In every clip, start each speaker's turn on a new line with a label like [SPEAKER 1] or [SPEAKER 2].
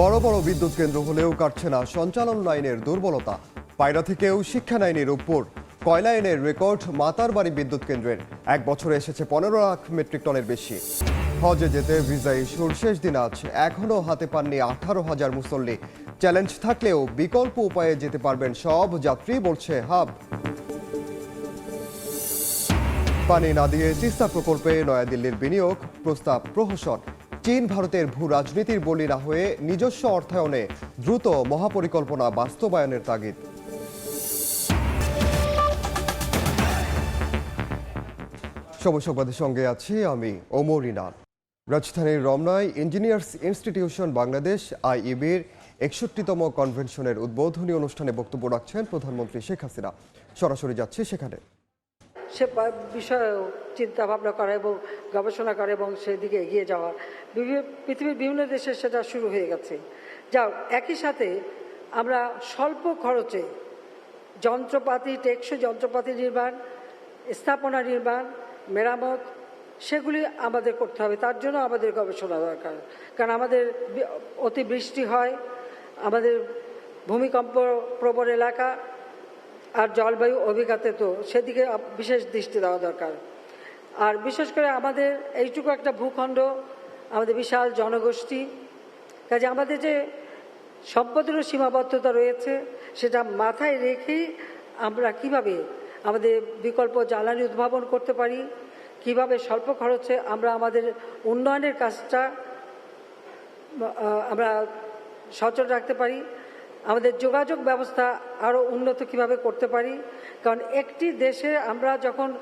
[SPEAKER 1] বড় বড় বিদ্যুৎ কেন্দ্র হলেও কাটছে না। সঞ্চালন লাইনের দুর্বলতা। পায়রা থেকেও শিক্ষা লাইনের উপর কয়লা এনের রেকর্ড মাতারবাড়ি বিদ্যুৎ কেন্দ্রের। এক বছরে এসেছে পনেরো লাখ মেট্রিক টনের বেশি। হজে যেতে ভিসা ইস্যুর শেষ দিন আজ। এখনও হাতে পাননি আঠারো হাজার মুসল্লি। চ্যালেঞ্জ থাকলেও বিকল্প উপায়ে যেতে পারবেন সব যাত্রী, বলছে হাব। পানি না দিয়ে তিস্তা প্রকল্পে নয়াদিল্লির বিনিয়োগ, প্রস্তাব প্রহসন। চীন ভারতের ভূ রাজনীতির বলি না হয়ে নিজস্ব অর্থায়নে দ্রুত মহাপরিকল্পনা বাস্তবায়নের তাগিদ। সংবাদের সঙ্গে আছি আমি ওমর ইনাল রাজধানীর রমনায় ইঞ্জিনিয়ার্স ইনস্টিটিউশন বাংলাদেশ, আইইবির একষট্টিতম কনভেনশনের উদ্বোধনী অনুষ্ঠানে বক্তব্য রাখছেন প্রধানমন্ত্রী শেখ হাসিনা। সরাসরি যাচ্ছে সেখানে।
[SPEAKER 2] সে বিষয়েও চিন্তা ভাবনা করা এবং গবেষণা করা এবং সেদিকে এগিয়ে যাওয়া পৃথিবীর বিভিন্ন দেশে সেটা শুরু হয়ে গেছে। যাও, একই সাথে আমরা স্বল্প খরচে যন্ত্রপাতি, টেকসই যন্ত্রপাতি নির্মাণ, স্থাপনা নির্মাণ, মেরামত, সেগুলি আমাদের করতে হবে। তার জন্য আমাদের গবেষণা দরকার। কারণ আমাদের অতিবৃষ্টি হয়, আমাদের ভূমিকম্প প্রবণ এলাকা আর জলবায়ু অভিজ্ঞতা তো সেদিকে বিশেষ দৃষ্টি দেওয়া দরকার। আর বিশেষ করে আমাদের এইটুকু একটা ভূখণ্ড, আমাদের বিশাল জনগোষ্ঠী, কাজে আমাদের যে সম্পদেরও সীমাবদ্ধতা রয়েছে, সেটা মাথায় রেখেই আমরা কীভাবে আমাদের বিকল্প জ্বালানি উদ্ভাবন করতে পারি, কীভাবে স্বল্প খরচে আমরা আমাদের উন্নয়নের কাজটা আমরা সচল রাখতে পারি আমাদের যোগাযোগ ব্যবস্থা আরও উন্নত কীভাবে করতে পারি? কারণ একটি দেশে আমরা যখন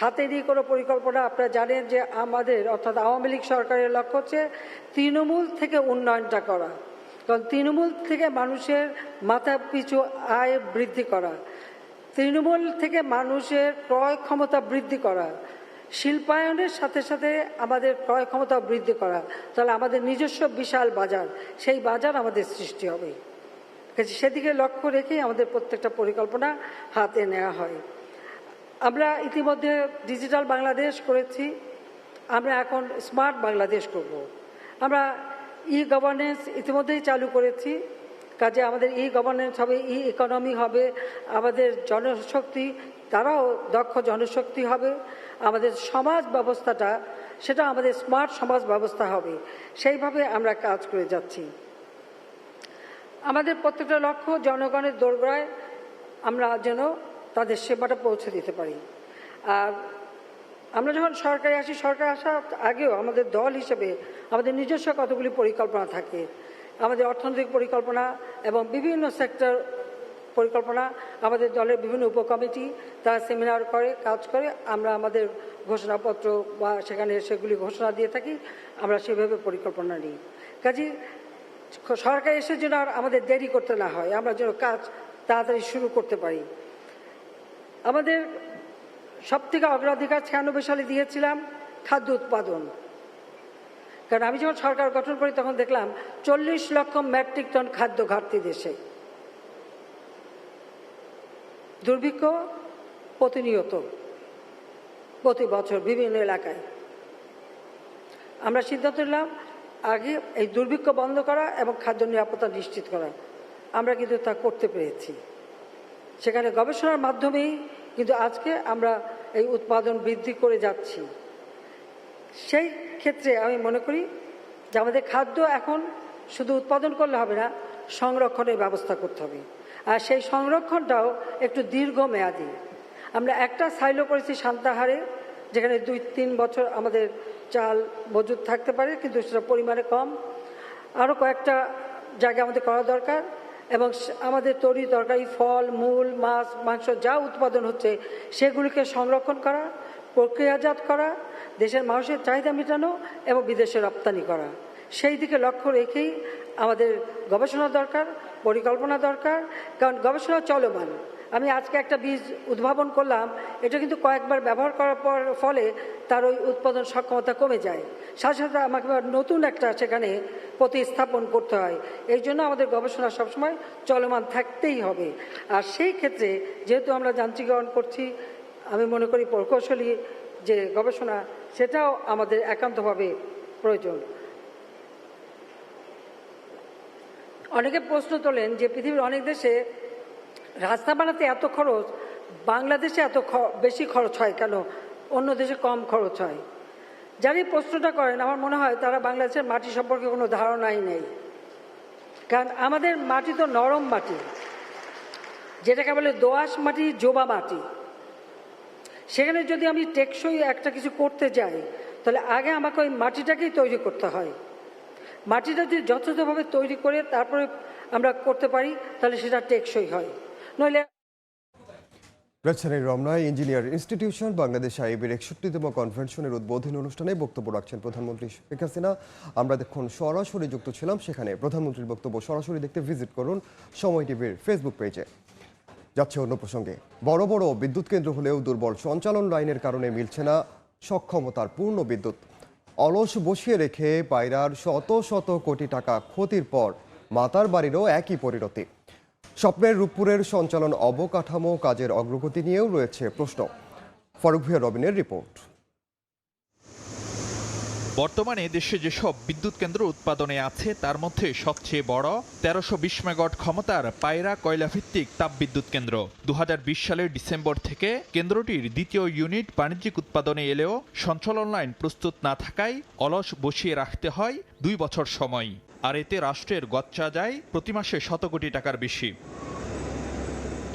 [SPEAKER 2] হাতে নিয়ে কোনো পরিকল্পনা, আপনারা জানেন যে আমাদের, অর্থাৎ আওয়ামী লীগ সরকারের লক্ষ্য হচ্ছে তৃণমূল থেকে উন্নয়নটা করা। কারণ তৃণমূল থেকে মানুষের মাথা পিছু আয় বৃদ্ধি করা। তৃণমূল থেকে মানুষের ক্রয় ক্ষমতা বৃদ্ধি করা। শিল্পায়নের সাথে সাথে আমাদের ক্রয় ক্ষমতা বৃদ্ধি করা। তাহলে আমাদের নিজস্ব বিশাল বাজার, সেই বাজার আমাদের সৃষ্টি হবে। কাজে সেদিকে লক্ষ্য রেখেই আমাদের প্রত্যেকটা পরিকল্পনা হাতে নেওয়া হয়। আমরা ইতিমধ্যে ডিজিটাল বাংলাদেশ করেছি। আমরা এখন স্মার্ট বাংলাদেশ করব। আমরা ই গভর্নেন্স ইতিমধ্যেই চালু করেছি। কাজে আমাদের ই গভর্নেন্স হবে ই ইকোনমি হবে, আমাদের জনশক্তি, তারাও দক্ষ জনশক্তি হবে। আমাদের সমাজ ব্যবস্থাটা, সেটা আমাদের স্মার্ট সমাজ ব্যবস্থা হবে। সেইভাবে আমরা কাজ করে যাচ্ছি। আমাদের প্রত্যেকটা লক্ষ্য জনগণের দোরগোড়ায় আমরা যেন তাদের সেবাটা পৌঁছে দিতে পারি। আর আমরা যখন সরকারে আসি, সরকার আসার আগেও আমাদের দল হিসেবে আমাদের নিজস্ব কতগুলি পরিকল্পনা থাকে। আমাদের অর্থনৈতিক পরিকল্পনা এবং বিভিন্ন সেক্টর পরিকল্পনা, আমাদের দলের বিভিন্ন উপকমিটি, তারা সেমিনার করে, কাজ করে, আমরা আমাদের ঘোষণাপত্র বা সেখানে সেগুলি ঘোষণা দিয়ে থাকি, আমরা সেভাবে পরিকল্পনা নিই। কাজে সরকার এসে যেন আর আমাদের দেরি করতে না হয়, আমরা যেন কাজ তাড়াতাড়ি শুরু করতে পারি। আমাদের সব থেকে অগ্রাধিকার ছিয়ানব্বই সালে দিয়েছিলাম খাদ্য উৎপাদন। কারণ আমি যখন সরকার গঠন করি, তখন দেখলাম চল্লিশ লক্ষ মেট্রিক টন খাদ্য ঘাটতি দেশে। দুর্ভিক্ষ প্রতিনিয়ত, প্রতি বছর বিভিন্ন এলাকায়। আমরা সিদ্ধান্ত নিলাম আগে এই দুর্ভিক্ষ বন্ধ করা এবং খাদ্য নিরাপত্তা নিশ্চিত করা। আমরা কিন্তু তা করতে পেরেছি। সেখানে গবেষণার মাধ্যমেই কিন্তু আজকে আমরা এই উৎপাদন বৃদ্ধি করে যাচ্ছি। সেই ক্ষেত্রে আমি মনে করি যে আমাদের খাদ্য এখন শুধু উৎপাদন করলে হবে না, সংরক্ষণের ব্যবস্থা করতে হবে। আর সেই সংরক্ষণটাও একটু দীর্ঘমেয়াদী। আমরা একটা সাইলো করেছি সান্তাহারে যেখানে দুই তিন বছর আমাদের চাল মজুদ থাকতে পারে, কিন্তু সেটা পরিমাণে কম। আরও কয়েকটা জায়গা আমাদের করা দরকার, এবং আমাদের তরি তরকারি ফল, মূল, মাছ, মাংস, যা উৎপাদন হচ্ছে, সেগুলিকে সংরক্ষণ করা, প্রক্রিয়াজাত করা, দেশের মানুষের চাহিদা মেটানো এবং বিদেশে রপ্তানি করা। সেই দিকে লক্ষ্য রেখেই আমাদের গবেষণা দরকার, পরিকল্পনা দরকার, কারণ গবেষণা চলমান। আমি আজকে একটা বীজ উদ্ভাবন করলাম, এটা কিন্তু কয়েকবার ব্যবহার করার পর ফলে তার ওই উৎপাদন সক্ষমতা কমে যায়। সাথে সাথে আমাকে নতুন একটা সেখানে প্রতিস্থাপন করতে হয়। এই জন্য আমাদের গবেষণা সবসময় চলমান থাকতেই হবে। আর সেই ক্ষেত্রে যেহেতু আমরা যান্ত্রিকরণ করছি, আমি মনে করি প্রকৌশলী যে গবেষণা, সেটাও আমাদের একান্তভাবে প্রয়োজন। অনেকে প্রশ্ন তোলেন যে পৃথিবীর অনেক দেশে রাস্তা বানাতে এত খরচ, বাংলাদেশে এত বেশি খরচ হয় কেন? অন্য দেশে কম খরচ হয়। যারা এই প্রশ্নটা করেন, আমার মনে হয় তারা বাংলাদেশের মাটি সম্পর্কে কোনো ধারণাই নেই। কারণ আমাদের মাটি তো নরম মাটি, যেটাকে বলে দোআঁশ মাটি, জোবা মাটি। সেখানে যদি আমি টেকসই একটা কিছু করতে যাই, তাহলে আগে আমাকে ওই মাটিটাকেই তৈরি করতে হয়। মাটিটা যদি যথাযথভাবে তৈরি করে তারপরে আমরা করতে পারি, তাহলে সেটা টেকসই হয়। নইলে
[SPEAKER 1] রাজধানীর রমনায় ইঞ্জিনিয়ার ইনস্টিটিউশন, বাংলাদেশ আইবির একষট্টিতম কনভেনশনের উদ্বোধনী অনুষ্ঠানে বক্তব্য রাখছেন প্রধানমন্ত্রী শেখ হাসিনা। আমরা দেখুন সরাসরি যুক্ত ছিলাম সেখানে। প্রধানমন্ত্রীর বক্তব্য সরাসরি দেখতে ভিজিট করুন সময় টিভির ফেসবুক পেজে। যাচ্ছে অন্য প্রসঙ্গে। বড় বড় বিদ্যুৎ কেন্দ্র হলেও দুর্বল সঞ্চালন লাইনের কারণে মিলছে না সক্ষমতার পূর্ণ বিদ্যুৎ। অলস বসিয়ে রেখে পায়রার শত শত কোটি টাকা ক্ষতির পর মাতার বাড়িরও একই পরিণতি। স্বপ্নের রূপপুরের সঞ্চালন অবকাঠামো কাজের অগ্রগতি নিয়েও রয়েছে প্রশ্ন। ফারুক ভিয়া রবিনের রিপোর্ট।
[SPEAKER 3] বর্তমানে দেশে যেসব বিদ্যুৎ কেন্দ্র উৎপাদনে আছে, তার মধ্যে সবচেয়ে বড় তেরোশো বিশ মেগাওয়াট ক্ষমতার পায়রা কয়লা ভিত্তিক তাপবিদ্যুৎ কেন্দ্র। দু হাজার বিশ সালের ডিসেম্বর থেকে কেন্দ্রটির দ্বিতীয় ইউনিট বাণিজ্যিক উৎপাদনে এলেও সঞ্চালন লাইন প্রস্তুত না থাকায় অলস বসিয়ে রাখতে হয় দুই বছর সময়। আর এতে রাষ্ট্রের গচ্চা যায় প্রতি মাসে শত কোটি টাকার বেশি।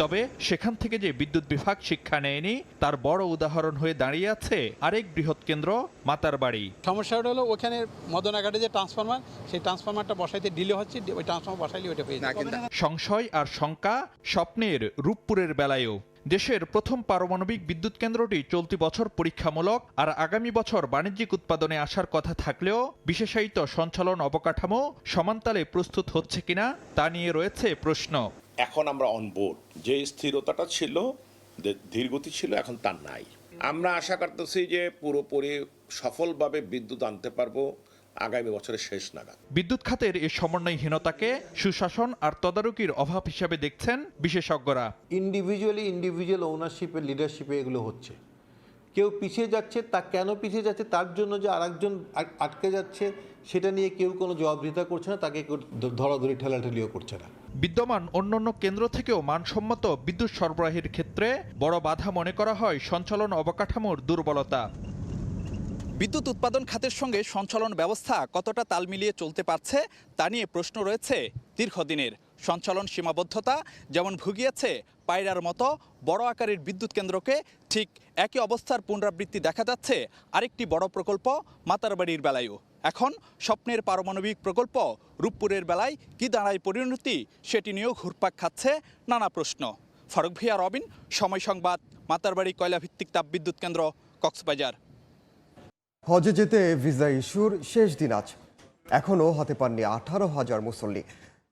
[SPEAKER 3] তবে সেখান থেকে যে বিদ্যুৎ বিভাগ শিক্ষা নেয়নি তার বড় উদাহরণ হয়ে দাঁড়িয়ে আছে আরেক বৃহৎ কেন্দ্র মাতার বাড়ি।
[SPEAKER 4] সমস্যাটা হলো ওখানে মদনাঘাটে যে ট্রান্সফরমার সেই ট্রান্সফরমারটা বসাইতে ডিলে হচ্ছে ওই ট্রান্সফরমার বসাইলে ওটা পেয়ে যাবে।
[SPEAKER 3] সংশয় আর শঙ্কা স্বপ্নের রূপপুরের বেলায়ও। দেশের প্রথম পারমাণবিক বিদ্যুৎ কেন্দ্রটি চলতি বছর পরীক্ষামূলক আর আগামী বছর বাণিজ্যিক উৎপাদনে আসার কথা থাকলেও বিশেষায়িত সঞ্চালন অবকাঠামো সমান্তালে প্রস্তুত হচ্ছে কিনা তা নিয়ে রয়েছে প্রশ্ন।
[SPEAKER 5] এখন আমরা অনবোর্ড যে স্থিরতাটা ছিল ধীরগতি ছিল, এখন তার নাই। আমরা আশা করতেছি যে পুরোপুরি সফলভাবে বিদ্যুৎ আনতে পারব। আগামী বছরের শেষ নাগাদ।
[SPEAKER 3] বিদ্যুৎ খাতের এই সমন্বয়হীনতাকে সুশাসন আর তদারকির অভাব হিসাবে দেখছেন বিশেষজ্ঞরা।
[SPEAKER 6] ইন্ডিভিজুয়ালি ইন্ডিভিজুয়াল ওনারশিপে লিডারশিপে এগুলো হচ্ছে। কেউ পিছিয়ে যাচ্ছে তা কেন পিছিয়ে যাচ্ছে তার জন্য যে আরেকজন আটকে যাচ্ছে সেটা নিয়ে কেউ কোনো জবাবদিহিতা করছে না তাকে ধরাধরি ঠেলাঠেলিও করছে না।
[SPEAKER 3] বিদ্যমান অন্যান্য কেন্দ্র থেকেও মানসম্মত বিদ্যুৎ সরবরাহের ক্ষেত্রে বড় বাধা মনে করা হয় সঞ্চালন অবকাঠামোর দুর্বলতা। বিদ্যুৎ উৎপাদন খাতের সঙ্গে সঞ্চালন ব্যবস্থা কতটা তাল মিলিয়ে চলতে পারছে, তা নিয়ে প্রশ্ন রয়েছে দীর্ঘদিনের। সঞ্চালন সীমাবদ্ধতা যেমন ভুগিয়েছে পায়রার মতো বড় আকারের বিদ্যুৎ কেন্দ্রকে, ঠিক একই অবস্থার পুনরাবৃত্তি দেখা যাচ্ছে আরেকটি বড় প্রকল্প মাতারবাড়ির বেলায়ও। এখন স্বপ্নের পারমাণবিক প্রকল্প রূপপুরের বেলায় কি দাঁড়ায় পরিণতি সেটি নিয়েও ঘুরপাক খাচ্ছে নানা প্রশ্ন। ফারুক ভিয়া, রবিন, সময় সংবাদ, মাতারবাড়ি কয়লাভিত্তিক তাপবিদ্যুৎ কেন্দ্র, কক্সবাজার।
[SPEAKER 1] হজে যেতে ভিসা ইস্যুর শেষ দিন আজ। এখনও হাতে পাননি আঠারো হাজার মুসল্লি।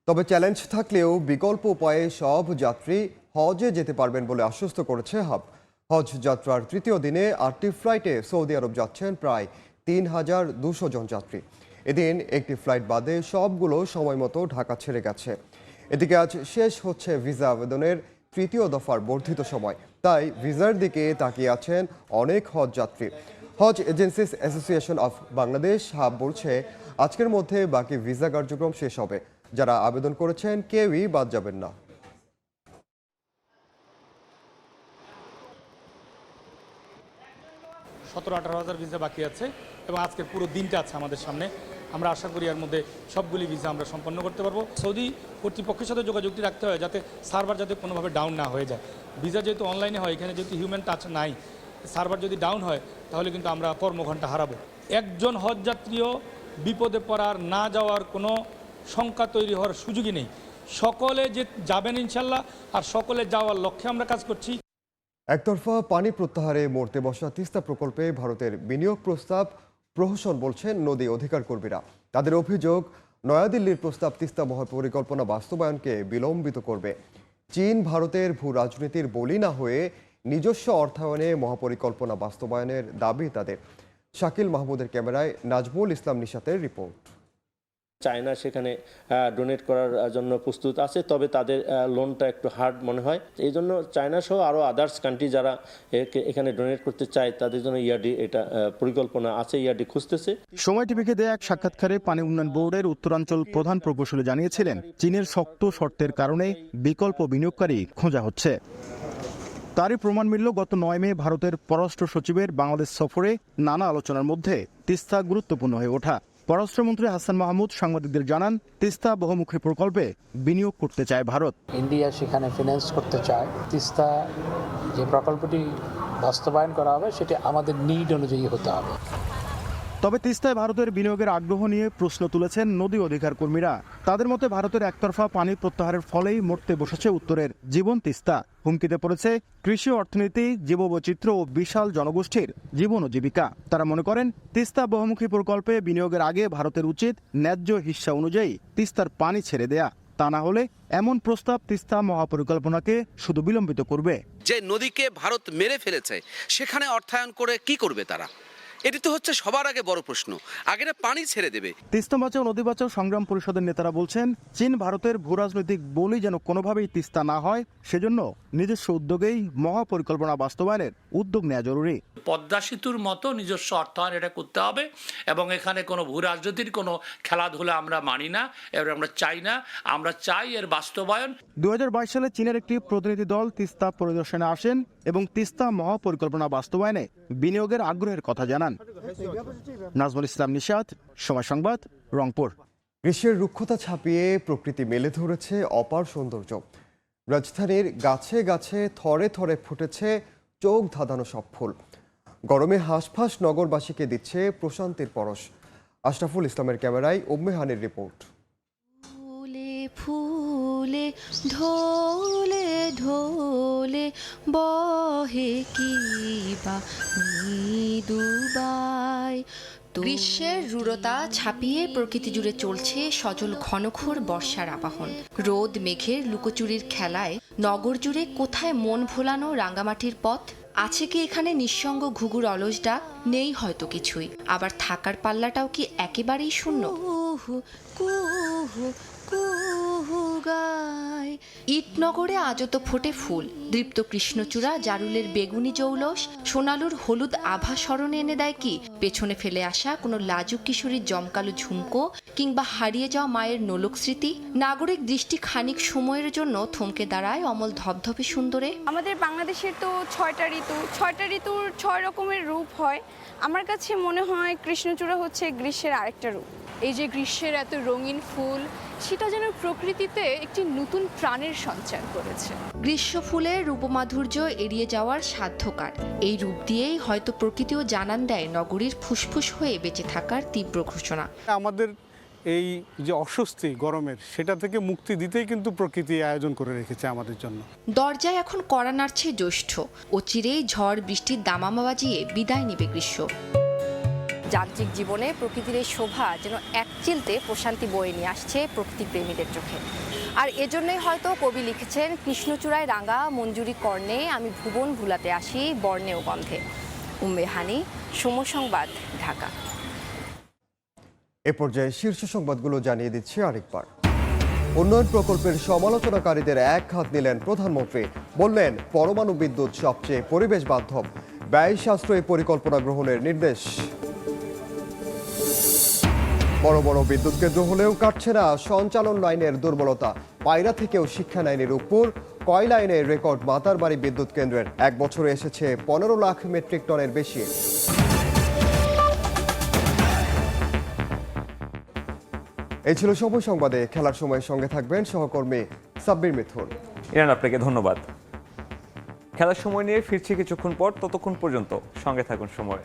[SPEAKER 1] তবে চ্যালেঞ্জ থাকলেও বিকল্প উপায়ে সব যাত্রী হজে যেতে পারবেন বলে আশ্বস্ত করেছে হাব। হজ যাত্রার তৃতীয় দিনে আটটি ফ্লাইটে সৌদি আরব যাচ্ছেন প্রায় তিন হাজার দুশো জন যাত্রী। এদিন একটি ফ্লাইট বাদে সবগুলো সময় মতো ঢাকা ছেড়ে গেছে। এদিকে আজ শেষ হচ্ছে ভিসা আবেদনের তৃতীয় দফার বর্ধিত সময়। তাই ভিসার দিকে তাকিয়ে আছেন অনেক হজ যাত্রী। Hajj agencies association of Bangladesh, HAAB বলছে, আজকের মধ্যে বাকি ভিসা কার্যক্রম শেষ হবে। যারা আবেদন করেছেন, কেউই বাদ যাবেন না।
[SPEAKER 7] সতেরো আঠারো হাজার ভিসা বাকি আছে এবং আজকের পুরো দিনটা আছে আমাদের সামনে। আমরা আশা করি এর মধ্যে সবগুলি ভিসা আমরা সম্পন্ন করতে পারব। সৌদি কর্তৃপক্ষের সাথে যোগাযোগটি রাখতে হয় যাতে সার্ভার যাতে কোনোভাবে ডাউন না হয়ে যায়। ভিসা যেহেতু অনলাইনে হয়, এখানে যেহেতু হিউম্যান টাচ নাই সার্ভার যদি ডাউন হয়, তাহলে কিন্তু আমরা কর্মঘণ্টা হারাবো। একজন হজযাত্রীও বিপদে পড়ার, না যাওয়ার কোনো শঙ্কা তৈরি হওয়ার সুযোগই নেই। সকলে যে যাবেন ইনশাল্লাহ, আর সকলে যাওয়ার লক্ষ্যে আমরা কাজ করছি।
[SPEAKER 1] একতরফা পানি প্রত্যাহারে মরতে বসা তিস্তা প্রকল্পে ভারতের বিনিয়োগ প্রস্তাব প্রহসন বলছেন নদী অধিকার কর্মীরা। তাদের অভিযোগ, নয়াদিল্লির প্রস্তাব তিস্তা মহাপরিকল্পনা বাস্তবায়নকে বিলম্বিত করবে। চীন ভারতের ভূ রাজনীতির বলি না হয়ে নিজস্ব অর্থায়নে মহাপরিকল্পনা বাস্তবায়নের দাবি তাদের। শাকিল মাহমুদের ক্যামেরায় নাজমুল ইসলাম নিশাতের রিপোর্ট।
[SPEAKER 8] চায়না সেখানে ডোনেট করার জন্য প্রস্তুত আছে তবে তাদের লোনটা একটু হার্ড মনে হয়। এই জন্য চায়না সহ আরও আদার্স কান্ট্রি যারা এখানে ডোনেট করতে চায় তাদের জন্য ইয়ারডি এটা পরিকল্পনা আছে ইয়ারডি খুঁজতেছে।
[SPEAKER 9] সময় টিভিকে দেয়া এক সাক্ষাৎকারে পানি উন্নয়ন বোর্ডের উত্তরাঞ্চল প্রধান প্রকৌশলী জানিয়েছিলেন চীনের শক্ত শর্তের কারণে বিকল্প বিনিয়োগকারী খোঁজা হচ্ছে। তারই প্রমাণ মিলল গত নয় মে ভারতের পররাষ্ট্র সচিবের বাংলাদেশ সফরে নানা আলোচনার মধ্যে তিস্তা গুরুত্বপূর্ণ হয়ে ওঠা। পররাষ্ট্রমন্ত্রী হাসান মাহমুদ সাংবাদিকদের জানান, তিস্তা বহুমুখী প্রকল্পে বিনিয়োগ করতে চায় ভারত।
[SPEAKER 10] ইন্ডিয়া সেখানে ফিনান্স করতে চায়। তিস্তা যে প্রকল্পটি বাস্তবায়ন করা হবে, সেটি আমাদের নিড অনুযায়ী হতে হবে।
[SPEAKER 9] তবে তিস্তায় ভারতের বিনিয়োগের আগ্রহ নিয়ে প্রশ্ন তুলেছেন নদী অধিকার কর্মীরা। তাদের মতে ভারতের একতরফা পানি প্রত্যাহারের ফলেই মরতে বসেছে উত্তরের জীবন তিস্তা। হুমকিতে পড়েছে কৃষি অর্থনীতি, জীববৈচিত্র্য ও বিশাল জনগোষ্ঠীর জীবন ও জীবিকা। তারা মনে করেন, তিস্তা বহুমুখী প্রকল্পে বিনিয়োগের আগে ভারতের উচিত ন্যায্য হিস্সা অনুযায়ী তিস্তার পানি ছেড়ে দেয়া। তা না হলে এমন প্রস্তাব তিস্তা মহাপরিকল্পনাকে শুধু বিলম্বিত করবে।
[SPEAKER 11] যে নদীকে ভারত মেরে ফেলেছে, সেখানে অর্থায়ন করে কি করবে তারা? এটি তো হচ্ছে সবার আগে বড় প্রশ্ন। আগে না পানি ছেড়ে দেবে।
[SPEAKER 9] তিস্তা বাঁচাও নদী বাঁচাও সংগ্রাম পরিষদের নেতারা বলছেন চীন ভারতের ভূরাজনৈতিক বলি যেন কোনোভাবেই তিস্তা না হয় সেজন্য নিজস্ব উদ্যোগেই মহাপরিকল্পনা বাস্তবায়নের উদ্যোগ নেওয়া জরুরি।
[SPEAKER 12] পদ্মা সেতুর মতো নিজস্ব অর্থায়ন এটা করতে হবে এবং এখানে কোনো ভূ রাজনীতির কোনো খেলাধুলা আমরা মানি না এবং আমরা চাই না আমরা চাই এর বাস্তবায়ন।
[SPEAKER 9] দুই হাজার বাইশ সালে চীনের একটি প্রতিনিধি দল তিস্তা পরিদর্শনে আসেন এবং তিস্তা মহাপরিকল্পনা বাস্তবায়নে বিনিয়োগের আগ্রহের কথা জানান। নাজমুল ইসলাম নিশাদ সময় সংবাদ রংপুর।
[SPEAKER 1] গ্রীষ্মের রুক্ষতা ছাপিয়ে প্রকৃতি মেলে ধরেছে অপার সৌন্দর্য। রাজধানীর গাছে গাছে থরে থরে ফুটেছে চোখ ধাঁধানো সব ফুল। গরমে হাঁসফাঁস নগরবাসীকে দিচ্ছে প্রশান্তির পরশ। আশরাফুল ইসলামের ক্যামেরায় উম্মেহানের রিপোর্ট।
[SPEAKER 13] ফুলে ফুলে ঢোলে ঢোলে বহে কি বা মৃদুবাই গ্রীষ্মের রূঢ়তা ছাপিয়ে প্রকৃতি জুড়ে চলছে সজল ঘনঘোর বর্ষার আবাহন। রোদ মেঘের লুকোচুরির খেলায় নগর জুড়ে কোথায় মন ভোলানো রাঙ্গামাটির পথ? আছে কি এখানে নিঃসঙ্গ ঘুঘুর অলস ডাক? নেই হয়তো কিছুই। আবার থাকার পাল্লাটাও কি একেবারেই শূন্য? কুহু কুহু। ইটনগরে আজও তো ফোটে ফুল। দৃপ্ত কৃষ্ণচূড়া জারুলের বেগুনি জৌলস সোনালুর হলুদ আভা স্মরণে এনে দেয় কি? পেছনে ফেলে আসা কোনো লাজুক কিশোরীর জমকালো ঝুমকো কিংবা হারিয়ে যাওয়া মায়ের নোলক স্মৃতি? নাগরিক দৃষ্টি খানিক সময়ের জন্য থমকে দাঁড়ায় অমল ধপধপে সুন্দরে।
[SPEAKER 14] আমাদের বাংলাদেশের তো ছয়টা ঋতু ছয়টা ঋতুর ছয় রকমের রূপ হয়। আমার কাছে মনে হয় কৃষ্ণচূড়া হচ্ছে গ্রীষ্মের আরেকটা রূপ। এই যে গ্রীষ্মের এত রঙিন ফুল সেটা যেন প্রকৃতিতে একটি নতুন প্রাণের সঞ্চার করেছে।
[SPEAKER 13] গ্রীষ্ম ফুলের রূপমাধুর্য এড়িয়ে যাওয়ার সাধ্যকার। এই রূপ দিয়েই হয়তো প্রকৃতিও জানান দেয় নগরীর ফুসফুস হয়ে বেঁচে থাকার তীব্র ঘোষণা।
[SPEAKER 4] আমাদের এই যে অস্বস্তি গরমের সেটা থেকে মুক্তি দিতেই কিন্তু প্রকৃতি আয়োজন করে রেখেছে আমাদের জন্য।
[SPEAKER 13] দরজায় এখন কড়া নাড়ছে জ্যৈষ্ঠ। ও চিরেই ঝড় বৃষ্টির দামামা বাজিয়ে বিদায় নেবে গ্রীষ্ম। যান্ত্রিক জীবনে প্রকৃতির এই শোভা যেন এক চিলতে প্রশান্তি বয়ে নিয়ে আসছে প্রকৃতি প্রেমীদের চোখে। আর এজন্যই হয়তো কবি লিখেছেন, কৃষ্ণচূড়ায় রাঙা মঞ্জুরি কর্ণে আমি ভুবন ভুলাতে আসি বর্ণে ও গন্ধে উম্মেহানি সমসংবাদ ঢাকা।
[SPEAKER 1] এ পর্যায়ে শীর্ষ সংবাদগুলো জানিয়ে দিচ্ছি আরেকবার। উন্নয়ন প্রকল্পের সমালোচনাকারীদের এক হাত নিলেন প্রধানমন্ত্রী। বললেন, পরমাণু বিদ্যুৎ সবচেয়ে পরিবেশ বান্ধব। ব্যয় সাশ্রয়ী পরিকল্পনা গ্রহণের নির্দেশ। বড় বড় বিদ্যুৎ কেন্দ্র হলেও কাটছে না সঞ্চালন লাইনের দুর্বলতা। পায়রা থেকেও শিক্ষা লাইনের উপর, কয় লাইনের রেকর্ড মাতারবাড়ি বিদ্যুৎ কেন্দ্রের। এক বছরে এসেছে পনেরো লাখ মেট্রিক টনের বেশি। এই ছিল সময় সংবাদে। খেলার সময় সঙ্গে থাকবেন সহকর্মী সাব্বির মিথুন।
[SPEAKER 15] ইরান, আপনাকে ধন্যবাদ। খেলার সময় নিয়ে ফিরছি কিছুক্ষণ পর, ততক্ষণ পর্যন্ত সঙ্গে থাকুন সময়।